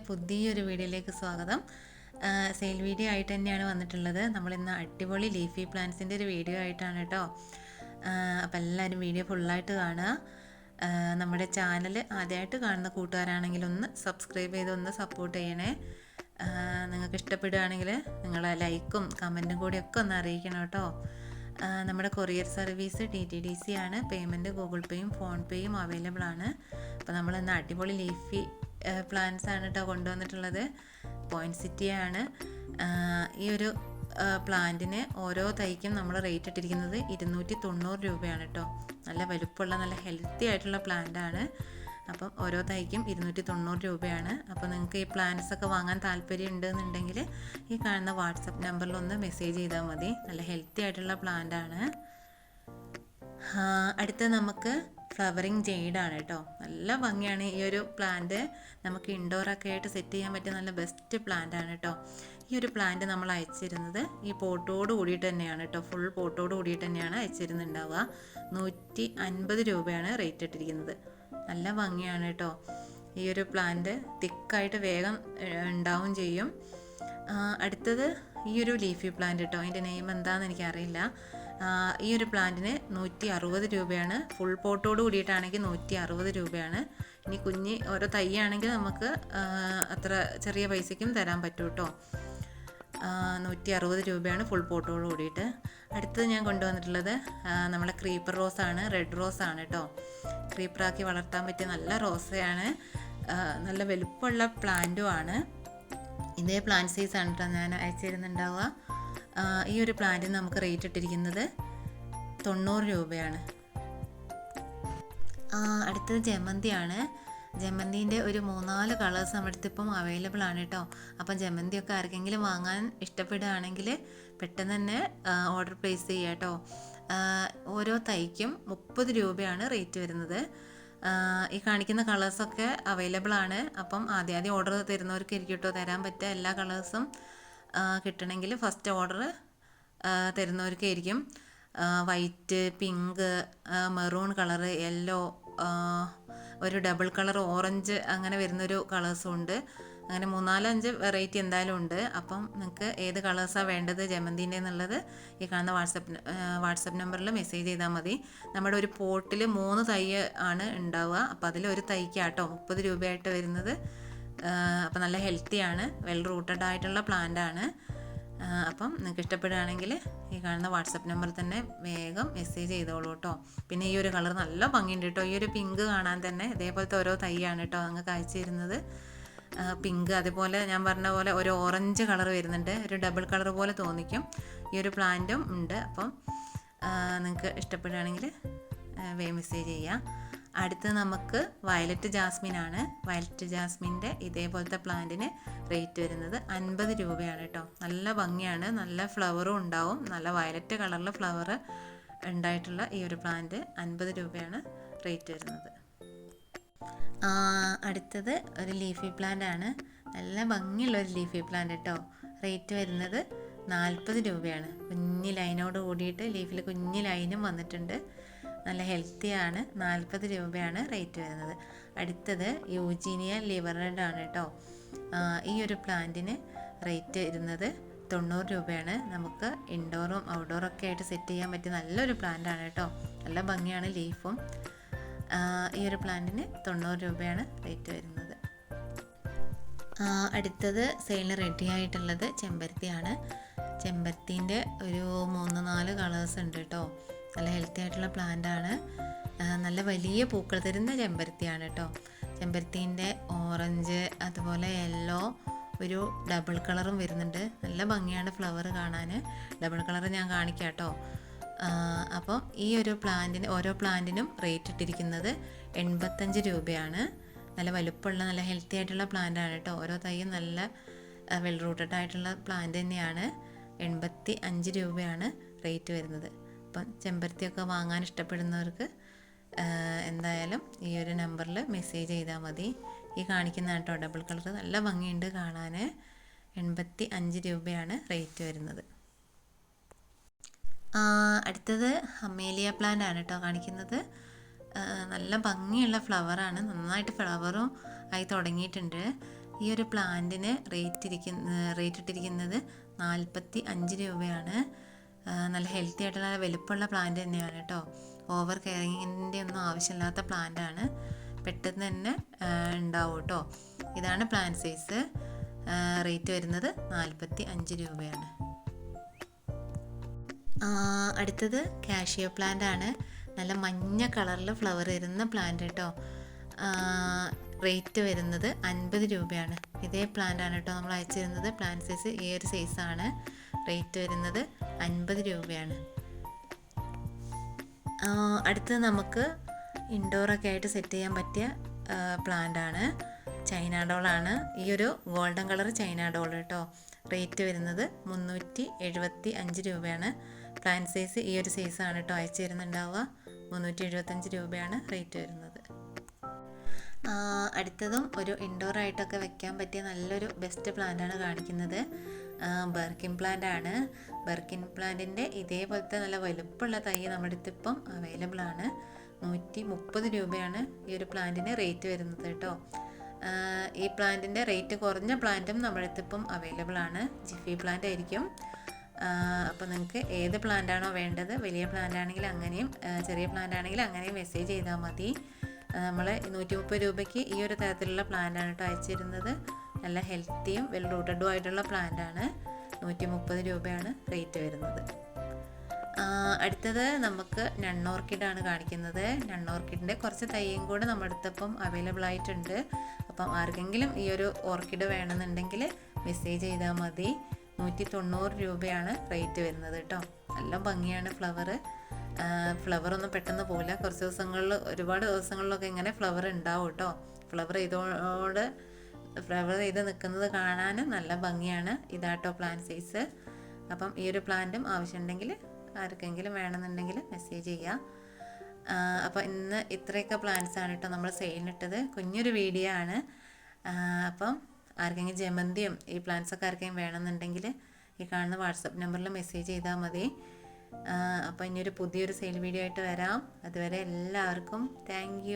എന്റെ പുതിയൊരു വീഡിയോയിലേക്ക് സ്വാഗതം. സെയിൽ വീഡിയോ ആയിട്ട് തന്നെയാണ് വന്നിട്ടുള്ളത്. നമ്മളിന്ന് അടിപൊളി ലീഫി പ്ലാന്റ്സിന്റെ ഒരു വീഡിയോ ആയിട്ടാണ് കേട്ടോ. അപ്പോൾ എല്ലാവരും വീഡിയോ ഫുള്ളായിട്ട് കാണുക. നമ്മുടെ ചാനൽ ആദ്യമായിട്ട് കാണുന്ന കൂട്ടുകാരാണെങ്കിൽ ഒന്ന് സബ്സ്ക്രൈബ് ചെയ്ത് ഒന്ന് സപ്പോർട്ട് ചെയ്യണേ. നിങ്ങൾക്ക് ഇഷ്ടപ്പെടുകയാണെങ്കിൽ നിങ്ങളെ ലൈക്കും കമന്റും കൂടിയൊക്കെ ഒന്ന് അറിയിക്കണം കേട്ടോ. നമ്മുടെ courier service T T D C ആണ്. പേയ്മെന്റ് ഗൂഗിൾ പേയും ഫോൺ പേയും അവൈലബിൾ ആണ്. അപ്പോൾ നമ്മൾ ഇന്ന് അടിപൊളി ലീഫി പ്ലാന്റ്സ് ആണ് കേട്ടോ കൊണ്ടുവന്നിട്ടുള്ളത്. പോയിന്റ് ആണ്. ഈ ഒരു പ്ലാന്റിന് ഓരോ തൈക്കും നമ്മൾ റേറ്റ് ഇട്ടിരിക്കുന്നത് ഇരുന്നൂറ്റി തൊണ്ണൂറ് രൂപയാണ് കേട്ടോ നല്ല വലുപ്പമുള്ള നല്ല ഹെൽത്തി ആയിട്ടുള്ള പ്ലാന്റ് ആണ് അപ്പം ഓരോ തൈക്കും ഇരുന്നൂറ്റി തൊണ്ണൂറ് രൂപയാണ്. അപ്പോൾ നിങ്ങൾക്ക് ഈ പ്ലാന്റ്സ് ഒക്കെ വാങ്ങാൻ താല്പര്യം ഉണ്ടെന്നുണ്ടെങ്കിൽ ഈ കാണുന്ന വാട്സപ്പ് നമ്പറിൽ ഒന്ന് മെസ്സേജ് ചെയ്താൽ മതി. നല്ല ഹെൽത്തി ആയിട്ടുള്ള പ്ലാന്റ് ആണ്. ആ, അടുത്ത നമുക്ക് ഫ്ലവറിങ് ജെയ്ഡാണ് കേട്ടോ. നല്ല ഭംഗിയാണ് ഈ ഒരു പ്ലാന്റ് നമുക്ക് ഇൻഡോറൊക്കെ ആയിട്ട് സെറ്റ് ചെയ്യാൻ പറ്റിയ നല്ല ബെസ്റ്റ് പ്ലാന്റ് ആണ് കേട്ടോ. ഈ ഒരു പ്ലാന്റ് നമ്മൾ അയച്ചിരുന്നത് ഈ പോട്ടോട് കൂടിയിട്ട് തന്നെയാണ് കേട്ടോ. ഫുൾ പോട്ടോട് കൂടിയിട്ട് തന്നെയാണ് അയച്ചിരുന്നുണ്ടാവുക. നൂറ്റി അൻപത് രൂപയാണ് റേറ്റ് ഇട്ടിരിക്കുന്നത്. നല്ല ഭംഗിയാണ് കേട്ടോ. ഈ ഒരു പ്ലാന്റ് തിക്കായിട്ട് വേഗം ഉണ്ടാവും ചെയ്യും. അടുത്തത് ഈ ഒരു ലീഫി പ്ലാന്റ് കേട്ടോ. അതിന്റെ നെയിം എന്താണെന്ന് എനിക്കറിയില്ല. ഈ ഒരു പ്ലാന്റിന് നൂറ്റി അറുപത് രൂപയാണ്. ഫുൾ പോട്ടോട് കൂടിയിട്ടാണെങ്കിൽ നൂറ്റി അറുപത് രൂപയാണ്. ഇനി കുഞ്ഞി ഓരോ തൈയാണെങ്കിൽ നമുക്ക് അത്ര ചെറിയ പൈസയ്ക്കും തരാൻ പറ്റും കേട്ടോ നൂറ്റി അറുപത് രൂപയാണ് ഫുൾ പോട്ടോട് കൂടിയിട്ട്. അടുത്തത് ഞാൻ കൊണ്ടുവന്നിട്ടുള്ളത് നമ്മളെ ക്രീപ്പർ റോസ് ആണ് റെഡ് റോസ് ആണ് കേട്ടോ ക്രീപ്പറാക്കി വളർത്താൻ പറ്റിയ നല്ല റോസയാണ് നല്ല വലുപ്പമുള്ള പ്ലാന്റും ആണ്. ഇതേ പ്ലാന്റ് സൈസ് ആണ് കേട്ടോ ഞാൻ അയച്ചു തരുന്നുണ്ടാവുക ഈ ഒരു പ്ലാന്റിന് നമുക്ക് റേറ്റ് ഇട്ടിരിക്കുന്നത് തൊണ്ണൂറ് രൂപയാണ്. അടുത്തത് ജമന്തിയാണ്. ജമന്തിന്റെ ഒരു മൂന്നാൽ കളേഴ്സ് നമ്മുടെ അടുത്ത് ഇപ്പം അവൈലബിൾ ആണ് കേട്ടോ അപ്പം ജമന്തിയൊക്കെ ആർക്കെങ്കിലും വാങ്ങാൻ ഇഷ്ടപ്പെടുകയാണെങ്കിൽ പെട്ടെന്ന് തന്നെ ഓർഡർ പ്ലേസ് ചെയ്യുക കേട്ടോ ഓരോ തൈക്കും മുപ്പത് രൂപയാണ് റേറ്റ് വരുന്നത്. ഈ കാണിക്കുന്ന കളേഴ്സൊക്കെ അവൈലബിൾ ആണ്. അപ്പം ആദ്യം ആദ്യം ഓർഡർ തരുന്നവർക്ക് ഇരിക്കും കേട്ടോ തരാൻ പറ്റുക. എല്ലാ കളേഴ്സും കിട്ടണമെങ്കിൽ first order തരുന്നവർക്കായിരിക്കും white pink maroon colour yellow ഒരു ഡബിൾ കളർ ഓറഞ്ച് അങ്ങനെ വരുന്നൊരു കളേഴ്സും ഉണ്ട്. അങ്ങനെ മൂന്നാലഞ്ച് വെറൈറ്റി എന്തായാലും ഉണ്ട്. അപ്പം നിങ്ങൾക്ക് ഏത് കളേഴ്സാണ് വേണ്ടത് ജമന്തിന്റെ എന്നുള്ളത് ഈ കാണുന്ന വാട്സപ്പ് വാട്സപ്പ് നമ്പറിൽ മെസ്സേജ് ചെയ്താൽ മതി. നമ്മുടെ ഒരു പോട്ടിൽ മൂന്ന് തൈ ആണ് ഉണ്ടാവുക. അപ്പം അതിൽ ഒരു തൈക്കാട്ടോ മുപ്പത് രൂപയായിട്ട് വരുന്നത്. അപ്പം നല്ല ഹെൽത്തിയാണ് വെൽ റൂട്ടഡ് ആയിട്ടുള്ള പ്ലാന്റ് ആണ്. അപ്പം നിങ്ങൾക്ക് ഇഷ്ടപ്പെടുകയാണെങ്കിൽ ഈ കാണുന്ന വാട്സപ്പ് നമ്പർ തന്നെ വേഗം മെസ്സേജ് ചെയ്തോളൂ കേട്ടോ. പിന്നെ ഈ ഒരു കളർ നല്ല ഭംഗിയുണ്ട് കേട്ടോ. ഈ ഒരു പിങ്ക് കാണാൻ തന്നെ ഇതേപോലത്തെ ഓരോ തൈയാണ് കേട്ടോ നിങ്ങൾക്ക് അയച്ചിരുന്നത് പിങ്ക് അതുപോലെ ഞാൻ പറഞ്ഞ പോലെ ഒരു ഓറഞ്ച് കളർ വരുന്നുണ്ട്. ഒരു ഡബിൾ കളർ പോലെ തോന്നിക്കും. ഈ ഒരു പ്ലാന്റും ഉണ്ട്. അപ്പം നിങ്ങൾക്ക് ഇഷ്ടപ്പെടുകയാണെങ്കിൽ വേ മെസ്സേജ് ചെയ്യാം. അടുത്ത് നമുക്ക് വയലറ്റ് ജാസ്മിൻ ആണ് വയലറ്റ് ജാസ്മിന്റെ ഇതേപോലത്തെ പ്ലാന്റിന് റേറ്റ് വരുന്നത് അൻപത് രൂപയാണ് കേട്ടോ. നല്ല ഭംഗിയാണ്. നല്ല ഫ്ലവറും ഉണ്ടാവും. നല്ല വയലറ്റ് കളറിൽ ഫ്ലവർ ഉണ്ടായിട്ടുള്ള ഈ ഒരു പ്ലാന്റ് അൻപത് രൂപയാണ് റേറ്റ് വരുന്നത്. അടുത്തത് ഒരു ലീഫി പ്ലാന്റ് ആണ് നല്ല ഭംഗിയുള്ള ഒരു ലീഫി പ്ലാന്റ് കേട്ടോ. റേറ്റ് വരുന്നത് നാൽപ്പത് രൂപയാണ്. കുഞ്ഞ് ലൈനോട് കൂടിയിട്ട് ലീഫിൽ കുഞ്ഞ് ലൈനും വന്നിട്ടുണ്ട്. നല്ല ഹെൽത്തിയാണ്. നാൽപ്പത് രൂപയാണ് റേറ്റ് വരുന്നത്. അടുത്തത് യൂജീനിയ ലിവറഡ് റെഡ് ആണ് കേട്ടോ ഈ ഒരു പ്ലാന്റിന് റേറ്റ് ഇരുന്നത് തൊണ്ണൂറ് രൂപയാണ്. നമുക്ക് ഇൻഡോറും ഔട്ട്ഡോറും ഒക്കെ ആയിട്ട് സെറ്റ് ചെയ്യാൻ പറ്റിയ നല്ലൊരു പ്ലാന്റ് ആണ് കേട്ടോ നല്ല ഭംഗിയാണ് ലീഫും ഈ ഒരു പ്ലാന്റിന് തൊണ്ണൂറ് രൂപയാണ് റേറ്റ് വരുന്നത്. അടുത്തത് സെയിലിന് റെഡി ആയിട്ടുള്ളത് ചെമ്പരത്തിയാണ്. ചെമ്പരത്തിന്റെ ഒരു മൂന്ന് നാല് കളേഴ്സ് ഉണ്ട് കേട്ടോ നല്ല ഹെൽത്തി ആയിട്ടുള്ള പ്ലാന്റ് ആണ്. നല്ല വലിയ പൂക്കൾ തരുന്ന ചെമ്പരത്തിയാണ് കേട്ടോ ചെമ്പരത്തീന്റെ ഓറഞ്ച് അതുപോലെ യെല്ലോ ഒരു ഡബിൾ കളറും വരുന്നുണ്ട്. നല്ല ഭംഗിയാണ് ഫ്ലവർ കാണാൻ ഡബിൾ കളർ ഞാൻ കാണിക്കാം കേട്ടോ അപ്പം ഈ ഒരു പ്ലാന്റിന് ഓരോ പ്ലാന്റിനും റേറ്റ് ഇട്ടിരിക്കുന്നത് എൺപത്തഞ്ച് രൂപയാണ്. നല്ല വലുപ്പമുള്ള നല്ല ഹെൽത്തി ആയിട്ടുള്ള പ്ലാന്റ് ആണ് കേട്ടോ ഓരോ തൈയും നല്ല വെൽ റൂട്ടഡ് ആയിട്ടുള്ള പ്ലാന്റ് തന്നെയാണ്. എൺപത്തി അഞ്ച് രൂപയാണ് റേറ്റ് വരുന്നത്. അപ്പം ചെമ്പരത്തിയൊക്കെ വാങ്ങാൻ ഇഷ്ടപ്പെടുന്നവർക്ക് എന്തായാലും ഈ ഒരു നമ്പറിൽ മെസ്സേജ് ചെയ്താൽ മതി. ഈ കാണിക്കുന്ന കേട്ടോ ഡബിൾ കളർ. നല്ല ഭംഗിയുണ്ട് കാണാൻ എൺപത്തി അഞ്ച് രൂപയാണ് റേറ്റ് വരുന്നത്. അടുത്തത് അമേലിയ പ്ലാന്റ് ആണ് കേട്ടോ കാണിക്കുന്നത്. നല്ല ഭംഗിയുള്ള ഫ്ലവറാണ് നന്നായിട്ട് ഫ്ലവറും ആയി തുടങ്ങിയിട്ടുണ്ട്. ഈ ഒരു പ്ലാന്റിന് റേറ്റ് ഇരിക്കുന്ന റേറ്റ് ഇട്ടിരിക്കുന്നത് നാൽപ്പത്തി അഞ്ച് രൂപയാണ്. നല്ല ഹെൽത്തി ആയിട്ടുള്ള നല്ല വലുപ്പമുള്ള പ്ലാന്റ് തന്നെയാണ് കേട്ടോ. ഓവർ കെയറിങ്ങിന്റെ ഒന്നും ആവശ്യമില്ലാത്ത പ്ലാന്റ് ആണ്. പെട്ടെന്ന് തന്നെ ഉണ്ടാവും കേട്ടോ. ഇതാണ് പ്ലാന്റ് സൈസ് റേറ്റ് വരുന്നത് നാൽപ്പത്തി അഞ്ച് രൂപയാണ് അടുത്തത് കാഷ്യോ പ്ലാന്റ് ആണ്. നല്ല മഞ്ഞ കളറിൽ ഫ്ലവർ വരുന്ന പ്ലാന്റ് കേട്ടോ. റേറ്റ് വരുന്നത് അൻപത് രൂപയാണ്. ഇതേ പ്ലാന്റ് ആണ് കേട്ടോ നമ്മൾ അയച്ചിരുന്നത്. പ്ലാന്റ് സൈസ് ഈ ഒരു സൈസാണ് റേറ്റ് വരുന്നത് അൻപത് രൂപയാണ്. അടുത്തത് നമുക്ക് ഇൻഡോറൊക്കെ ആയിട്ട് സെറ്റ് ചെയ്യാൻ പറ്റിയ പ്ലാന്റാണ് ചൈന ഡോളാണ് ഈ ഒരു ഗോൾഡൻ കളർ ചൈന ഡോൾ കേട്ടോ റേറ്റ് വരുന്നത് മുന്നൂറ്റി എഴുപത്തി അഞ്ച് രൂപയാണ്. പ്ലാന്റ് സൈസ് ഈ ഒരു സൈസാണ് കേട്ടോ അയച്ചു തരുന്നുണ്ടാവുക. മുന്നൂറ്റി എഴുപത്തഞ്ച് രൂപയാണ് റേറ്റ് വരുന്നത്. അടുത്തതും ഒരു ഇൻഡോർ ആയിട്ടൊക്കെ വെക്കാൻ പറ്റിയ നല്ലൊരു ബെസ്റ്റ് പ്ലാന്റാണ് കാണിക്കുന്നത്. ബർക്കിൻ പ്ലാന്റ് ആണ്. ബർക്കിൻ പ്ലാന്റിന്റെ ഇതേപോലത്തെ നല്ല വലുപ്പമുള്ള തൈ നമ്മുടെ അടുത്ത് ഇപ്പം അവൈലബിൾ ആണ്. നൂറ്റി മുപ്പത് രൂപയാണ് ഈ ഒരു പ്ലാന്റിന് റേറ്റ് വരുന്നത് കേട്ടോ. ഈ പ്ലാന്റിന്റെ റേറ്റ് കുറഞ്ഞ പ്ലാന്റും നമ്മുടെ അടുത്ത് ഇപ്പം അവൈലബിൾ ആണ്. ജിഫി പ്ലാന്റ് ആയിരിക്കും. അപ്പോൾ നിങ്ങൾക്ക് ഏത് പ്ലാന്റ് ആണോ വേണ്ടത് വലിയ പ്ലാന്റ് ആണെങ്കിൽ അങ്ങനെയും ചെറിയ പ്ലാന്റ് ആണെങ്കിൽ അങ്ങനെയും മെസ്സേജ് ചെയ്താൽ മതി. നമ്മൾ നൂറ്റി മുപ്പത് രൂപയ്ക്ക് ഈ ഒരു തരത്തിലുള്ള പ്ലാന്റാണ് കേട്ടോ അയച്ചിരുന്നത്. നല്ല ഹെൽത്തിയും വെൽ റൂട്ടഡും ആയിട്ടുള്ള പ്ലാന്റാണ്. നൂറ്റി മുപ്പത് രൂപയാണ് റേറ്റ് വരുന്നത്. അടുത്തത് നമുക്ക് നണ്ണോർക്കിഡാണ് കാണിക്കുന്നത്. നണ്ണോർക്കിഡിന്റെ കുറച്ച് തൈയും കൂടെ നമ്മുടെ അടുത്തപ്പം അവൈലബിൾ ആയിട്ടുണ്ട്. അപ്പം ആർക്കെങ്കിലും ഈ ഒരു ഓർക്കിഡ് വേണമെന്നുണ്ടെങ്കിൽ മെസ്സേജ് ചെയ്താൽ മതി. നൂറ്റി തൊണ്ണൂറ് രൂപയാണ് റേറ്റ് വരുന്നത് കേട്ടോ. നല്ല ഭംഗിയാണ് ഫ്ലവർ ഫ്ലവർ ഒന്നും പെട്ടെന്ന് പോകില്ല കുറച്ച് ദിവസങ്ങളിൽ ഒരുപാട് ദിവസങ്ങളിലൊക്കെ ഇങ്ങനെ ഫ്ലവർ ഉണ്ടാവും കേട്ടോ. ഫ്ലവർ ചെയ്തോട് ഫ്ലവർ ചെയ്ത് നിൽക്കുന്നത് കാണാനും നല്ല ഭംഗിയാണ്. ഇതാട്ടോ പ്ലാൻ സൈസ് അപ്പം ഈ ഒരു പ്ലാന്റും ആവശ്യമുണ്ടെങ്കിൽ ആർക്കെങ്കിലും വേണമെന്നുണ്ടെങ്കിൽ മെസ്സേജ് ചെയ്യുക അപ്പോൾ ഇന്ന് ഇത്രയൊക്കെ പ്ലാന്റ്സ് ആണ് കേട്ടോ നമ്മൾ സെയിലിനിട്ടത് കുഞ്ഞൊരു വീഡിയോ ആണ്. അപ്പം ആർക്കെങ്കിലും ജമന്തിയും ഈ പ്ലാന്റ്സ് ഒക്കെ ആർക്കെങ്കിലും വേണമെന്നുണ്ടെങ്കിൽ ഈ കാണുന്ന വാട്സപ്പ് നമ്പറിൽ മെസ്സേജ് ചെയ്താൽ മതി. അപ്പോൾ ഇനിയൊരു പുതിയൊരു സെയിൽ വീഡിയോ ആയിട്ട് വരാം. അതുവരെ എല്ലാവർക്കും താങ്ക്